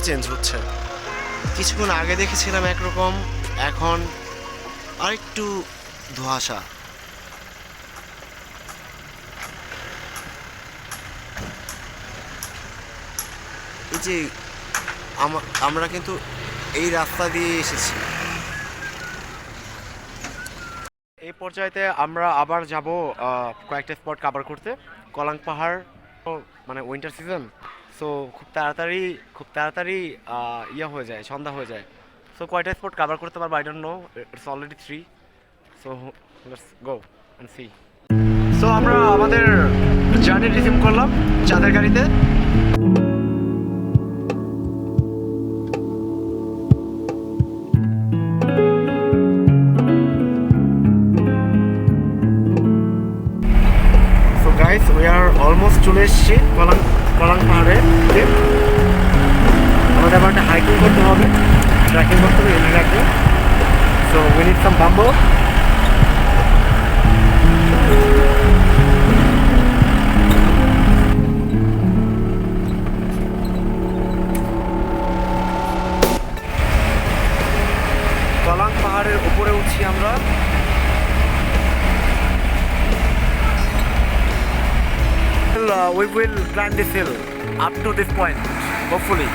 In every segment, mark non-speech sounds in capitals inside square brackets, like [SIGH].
Change হচ্ছে। কিছুক্ষণ আগে দেখেছিলাম একরকম, এখন আরেকটু ধোঁয়াশা। এই যে, আমা- আমরা কিন্তু এই রাস্তা দিয়ে এসেছি। এই পর্যায়েতে আমরা আবার যাব কয়েকটা স্পট কভার করতে। কলাং পাহাড় মানে উইন্টার সিজন সো খুব তাড়াতাড়ি খুব তাড়াতাড়ি ইয়ে হয়ে যায়, সন্ধ্যা হয়ে যায়। সো কয়টা স্পট কভার করতে পারব? I don't know it's already three so let's go and see so আমরা আমাদের জার্নি রিজিউম করলাম চাঁদের গাড়িতে। অলমোস্ট চলে এসেছি কলাং কলাং পাহাড়ে আমাদের আবার একটা হাইকিং করতে হবে ট্রেকিং করতে হবে, এনে রাখবে। So we need some bamboo পাহাড়ের উপরে উঠছি আমরা। Uh, we will climb this hill up to this point, hopefully.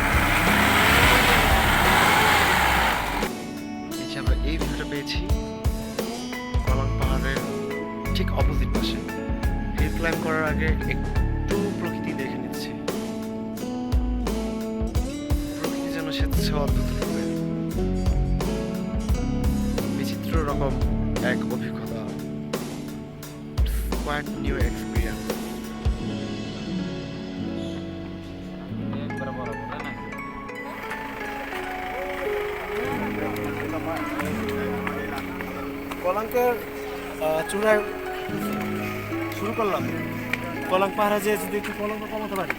এই ঠিক অপোজিট পাশে হিল ক্লাইম্ব করার আগে কলাঙ্কের চূড়ায় শুরু করলাম। কলাং পাহাড়ে যে যদি একটু কলঙ্ক কমাতে পারি।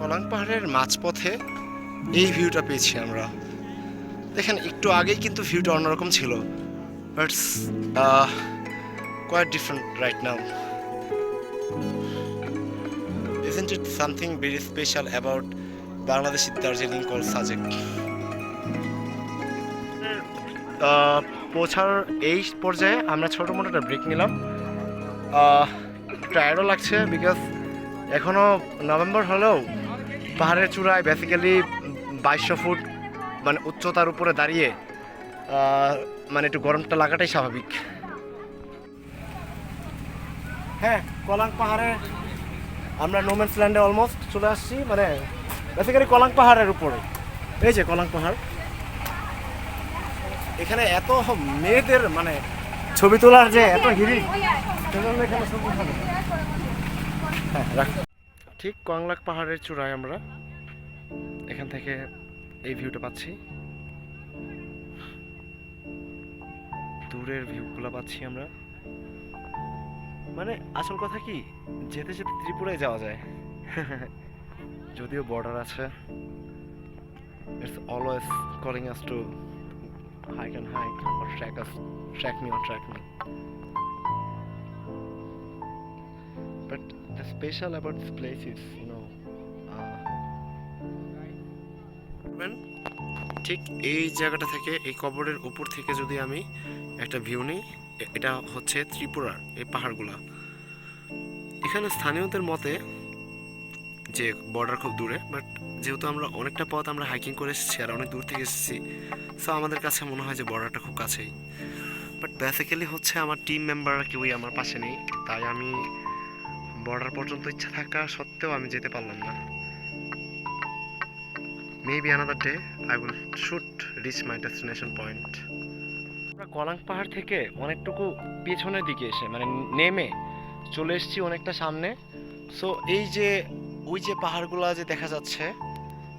কলাং পাহাড়ের মাঝপথে এই ভিউটা পেয়েছি আমরা। দেখেন, একটু আগেই কিন্তু ভিউটা অন্যরকম ছিল। But quite different right now Isn't it something very special about Bangladeshi Darjeeling called Sajek? পৌঁছার এই পর্যায়ে আমরা ছোটো মোটো একটা ব্রেক নিলাম টায়ার্ডও লাগছে বিকজ এখনও নভেম্বর হলেও পাহাড়ের চূড়ায় বেসিক্যালি বাইশশো ফুট মানে উচ্চতার উপরে দাঁড়িয়ে মানে একটু গরমটা লাগাটাই স্বাভাবিক। হ্যাঁ কলাং পাহাড়ে আমরা নোম্যান্স ল্যান্ডে অলমোস্ট চলে আসছি মানে বেসিক্যালি কলাং পাহাড়ের উপরে। এই যে কলাং পাহাড়। এখানে এত মেয়েদের মানে ছবি তোলার যে এত হিড়ি সেজন্য এখানে ছবি ওঠানো। হ্যাঁ রাখ। ঠিক কংলাক পাহাড়ের চূড়ায় আমরা এখান থেকে এই ভিউটা পাচ্ছি। দূরের ভিউগুলো পাচ্ছি আমরা। মানে আসল কথা কি? যেতে যেতে ত্রিপুরায় যাওয়া যায়। যদিও বর্ডার আছে। It's always calling us to hike and hike or track us track me or track me. But the special about this place is you know uh, ঠিক এই জায়গাটা থেকে এই কবরের উপর থেকে যদি আমি একটা ভিউ নিই এটা হচ্ছে ত্রিপুরার এই পাহাড়গুলা। এখানে স্থানীয়দের মতে যে বর্ডার খুব দূরে বাট যেহেতু আমরা অনেকটা পথ আমরা হাইকিং করে এসেছি আর অনেক দূর থেকে এসেছি সো আমাদের কাছে মনে হয় যে বর্ডারটা খুব কাছেই। বাট বেসিক্যালি হচ্ছে আমার টিম মেম্বার কেউই আমার পাশে নেই। তাই আমি বর্ডার পর্যন্ত ইচ্ছা থাকা সত্ত্বেও আমি যেতে পারলাম না। Maybe another day I will shoot reach my destination point আমরা কলাং পাহাড় থেকে অনেকটুকু পেছনের দিকে এসে মানে নেমে চলে এসেছি অনেকটা সামনে। সো এই যে, ওই যে পাহাড়গুলো যে দেখা যাচ্ছে,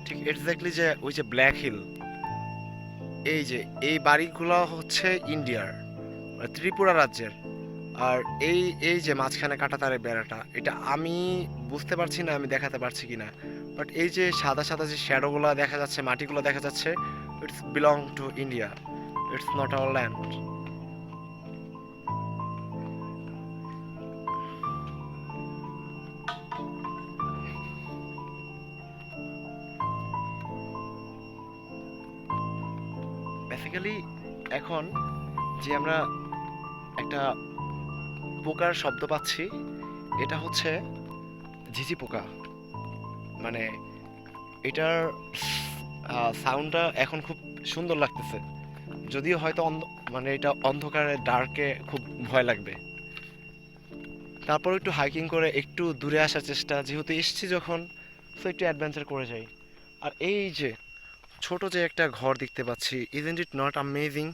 ঠিক এক্স্যাক্টলি যে ওই যে ব্ল্যাক হিল এই যে, এই বাড়িগুলো হচ্ছে ইন্ডিয়ার মানে ত্রিপুরা রাজ্যের। আর এই এই যে মাঝখানে কাটা কাটাতারের বেড়াটা, এটা আমি বুঝতে পারছি না, আমি দেখাতে পারছি কি না বাট এই যে সাদা সাদা যে শ্যাডোগুলো দেখা যাচ্ছে, মাটিগুলো দেখা যাচ্ছে it's belong to India it's not our land basically এখন যে আমরা একটা পোকার শব্দ পাচ্ছি, এটা হচ্ছে ঝিঝি পোকা। মানে এটার সাউন্ডটা এখন খুব সুন্দর লাগতেছে। যদিও হয়তো মানে এটা অন্ধকারে ডার্কে খুব ভয় লাগবে। তারপর একটু হাইকিং করে একটু দূরে আসার চেষ্টা, যেহেতু এসছি যখন তো একটু অ্যাডভেঞ্চার করে যাই। আর এই যে ছোট যে একটা ঘর দেখতে পাচ্ছি ইজেন্ট ইট নট আমেজিং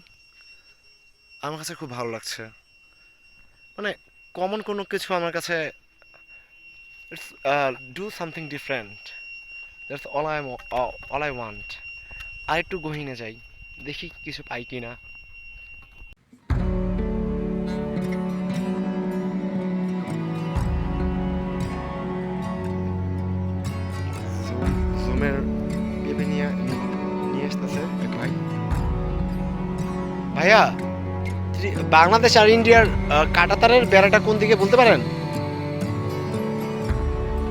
আমার কাছে খুব ভালো লাগছে। মানে কমন কোনো কিছু আমার কাছে it's do something different that's all I all I want আর একটু গহিনে যাই, দেখি কিছু পাই কি না বাংলাদেশ আর ইন্ডিয়ার কাঁটাতারের বেড়াটা কোন দিকে বলতে পারেন?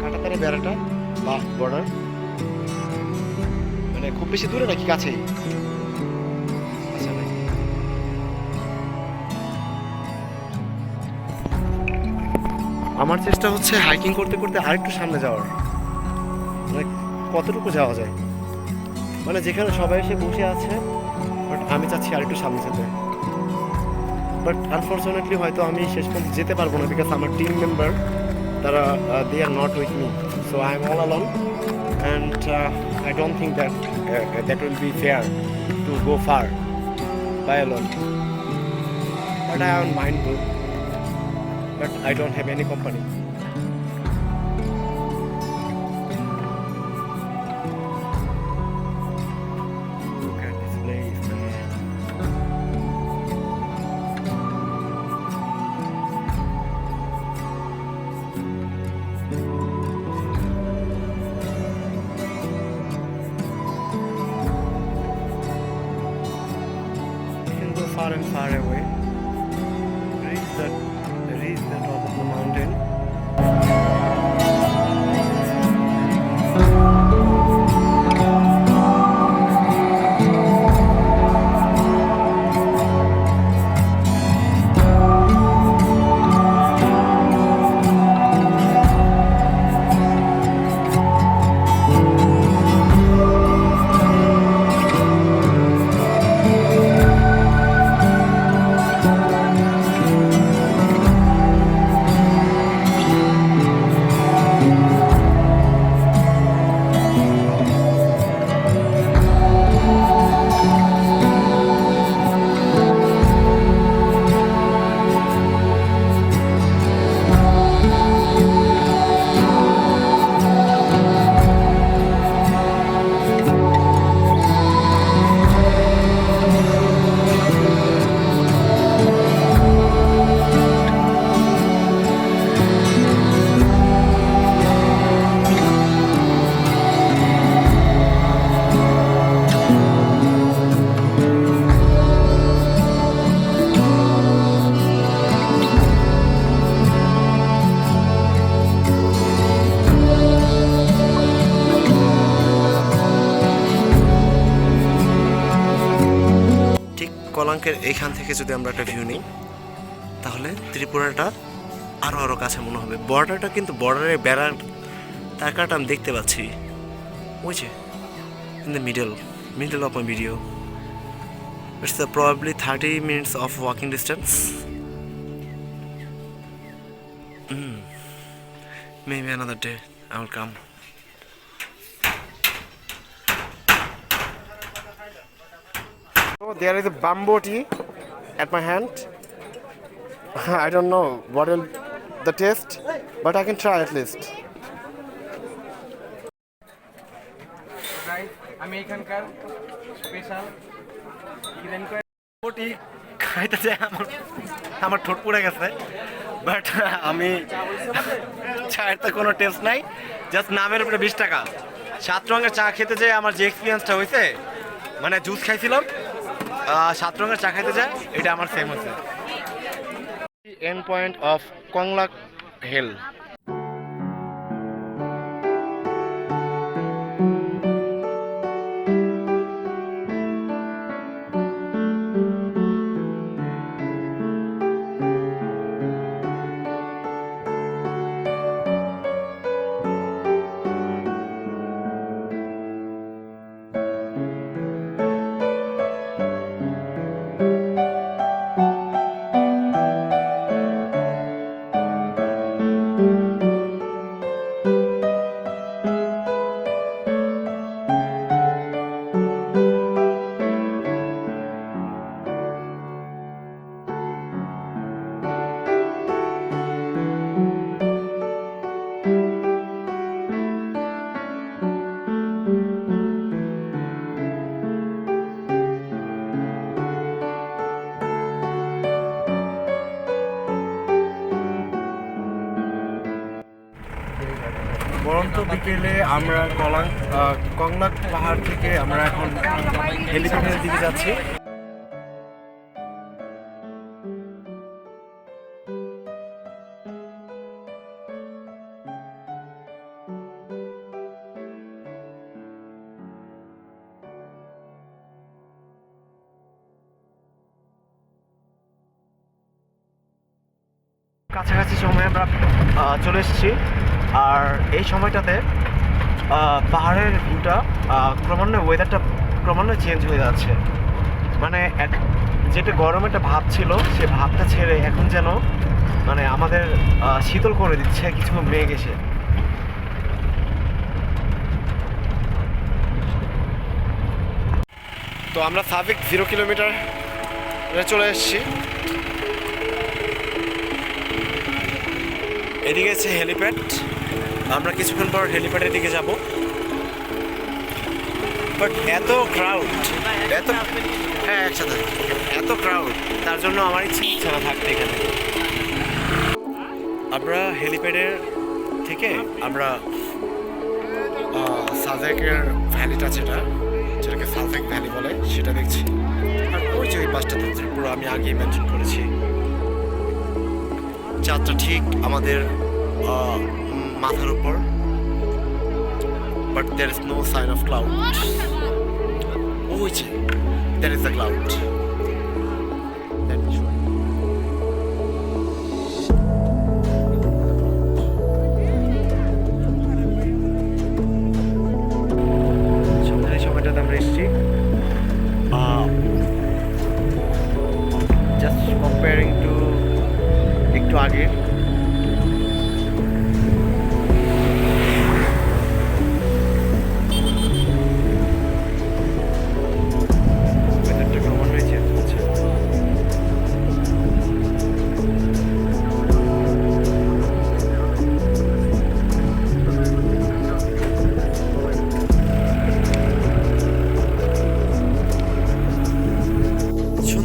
কাঁটাতারের বেড়াটা? বা বর্ডার মানে খুব বেশি দূরে নাকি কাছেই? আচ্ছা আমার চেষ্টা হচ্ছে হাইকিং করতে করতে আরেকটু সামনে যাওয়ার। মানে কতটুকু যাওয়া যায়? মানে যেখানে সবাই এসে বসে আছে বাট আমি চাচ্ছি আরেকটু সামনে যেতে। বাট আনফর্চুনেটলি হয়তো আমি শেষ পর্যন্ত যেতে পারব না বিকজ আমার টিম মেম্বার তারা they are not with me so I am all alone and I don't think that that will be fair to go far by alone but I on mind but but I don't have any company থেকে যদি আমরা একটা view নিই, তাহলে ত্রিপুরাটা আরও আরও কাছে মনে হবে। বর্ডারটা কিন্তু বর্ডারে বেড়ার তাকাটা আমি দেখতে পাচ্ছি। যে in the middle middle of my video it's the probably thirty minutes of walking distance Maybe another day I will come. So, there is a bamboo tea at my hand. [LAUGHS] I don't know what will the taste, but I can try at least. আমি এখানকার special আমার আমার ঠোঁট পুড়ে গেছে। But [LAUGHS] আমি [LAUGHS] চায়ের তো কোনো টেস্ট নাই। জাস্ট নামের উপরে বিশ টাকা। সাত রঙের চা খেতে যে আমার যে এক্সপিরিয়েন্সটা হয়েছে মানে জুস খাইছিলাম। সাত রঙের চা খাইতে যায় এটা আমার famous end point of Konglak hill তো বিকেলে আমরা কলাং কংলাক পাহাড় থেকে আমরা এখন হেলিপ্যাডের দিকে যাচ্ছি। কাছাকাছি সময়ে আমরা চলে এসেছি। আর এই সময়টাতে পাহাড়ের ভিউটা ক্রমান্বয়ে ওয়েদারটা ক্রমান্বয়ে চেঞ্জ হয়ে যাচ্ছে। মানে এক, যেটা গরম একটা ভাব ছিল, সে ভাবটা ছেড়ে এখন যেন মানে আমাদের শীতল করে দিচ্ছে, কিছু মেঘ এসে। তো আমরা সাবিক জিরো কিলোমিটার চলে এসেছি। এদিকে আছে হেলিপ্যাড আমরা কিছুক্ষণ পর হেলিপ্যাডের দিকে যাব। বাট এত ক্রাউড এত হ্যাঁ একসাথে। এত ক্রাউড তার জন্য আমার ইচ্ছে হচ্ছে না থাকতে এখানে। আমরা হেলিপ্যাডের থেকে আমরা সাজেকের ভ্যালিটা যেটা, যেটাকে সাজেক ভ্যালি বলে, সেটা দেখছি। আর ওই যে ওই পাঁচটা পুরো আমি আগেই মেনশন করেছি। যাত্রা ঠিক আমাদের মাথার উপর but there is no sign of cloud ওই যে দের ইজ দ্য ক্লাউড সন্ধ্যার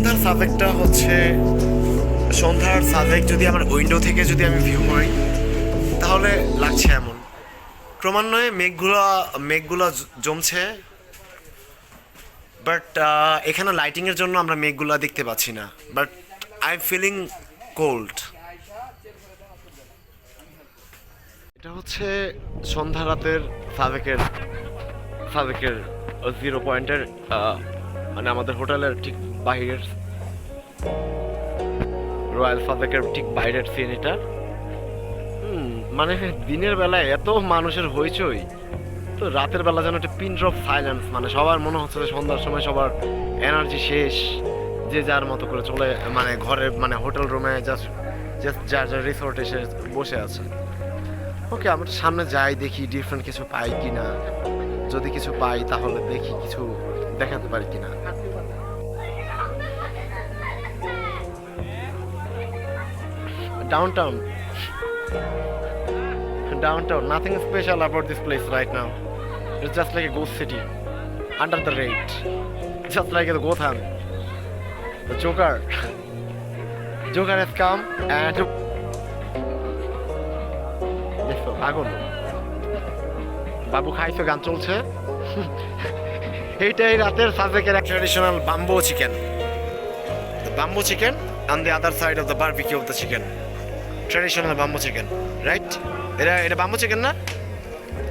সন্ধ্যার সাবজেক্টটা হচ্ছে, সন্ধ্যার সাবজেক্ট যদি আমার উইন্ডো থেকে যদি আমি ভিউ করি, তাহলে লাগছে এমন। ক্রমান্বয়ে মেঘগুলো মেঘগুলো জমছে বাট এখানে লাইটিংয়ের জন্য আমরা মেঘগুলো দেখতে পাচ্ছি না but I am feeling cold এটা হচ্ছে সন্ধ্যা রাতের সাবেকের সাবেকের জিরো পয়েন্টের মানে আমাদের হোটেলের ঠিক বাহিরের রয়্যাল সাদেকের ঠিক বাইরের সিন এটা। মানে দিনের বেলায় এত মানুষের হইচই, তো রাতের বেলা যেন একটা পিন ড্রপ সাইলেন্স মানে সবার মনে হচ্ছে যে সন্ধ্যার সময় সবার এনার্জি শেষ, যে যার মতো করে চলে মানে ঘরে মানে হোটেল রুমে জাস্ট জাস্ট যার যার রিসোর্ট এসে বসে আছে। ওকে আমরা সামনে যাই, দেখি ডিফারেন্ট কিছু পাই কিনা। যদি কিছু পাই, তাহলে দেখি কিছু দেখাতে পারি কিনা। Downtown downtown nothing special about this place right now it's just like a ghost city under the raid just like the gotham the joker joker has come and দেখো আগুন বাবু খাইছো গান চলছে এইটাই রাতের সাজেকের এক traditional bamboo chicken bamboo chicken on the other side of the barbecue of the chicken traditional bamboo chicken right এটা এটা বাম্বো চিকেন না?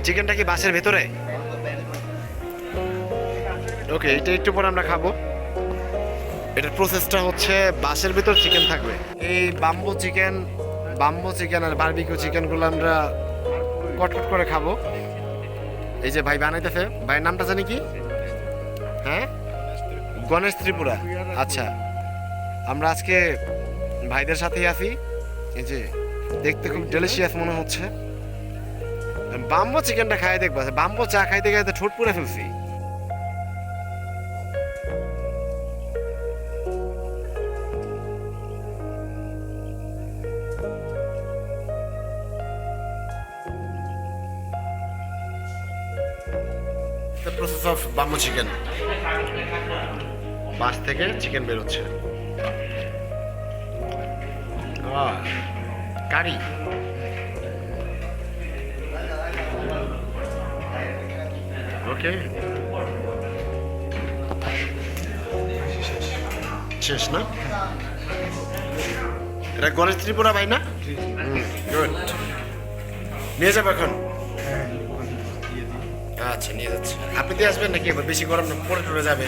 চিকেনটা কি বাসের ভেতরে? ওকে এটা একটু পরে আমরা খাব। এটার প্রসেসটা হচ্ছে বাসের ভেতর চিকেন থাকবে। এই বাম্বো চিকেন বাম্বো চিকেন আর বারবিকিউ চিকেনগুলো আমরা কটকট করে খাব। এই যে ভাই বানাইতেছে, ভাইয়ের নামটা জানি কি? হ্যাঁ? গণেশ ত্রিপুরা। আচ্ছা আমরা আজকে ভাইদের সাথেই আছি। এই যে, দেখতে খুব ডেলিশিয়াস মনে হচ্ছে। বাম্বো চিকেনটা খাই দেখব। বাম্বো চা খাইতে খাইতে ঠোঁট পুড়ে ফেলছি। Bamboo chicken. বাস থেকে চিকেন বেরোচ্ছে। কারি ওকে শেষ না এটা গণেশ ত্রিপুরা ভাই না? গুড নিয়ে যাব এখন। আচ্ছা নিয়ে যাচ্ছি। আপনি দিয়ে আসবেন নাকি? এবার বেশি গরম না পরে টরে যাবে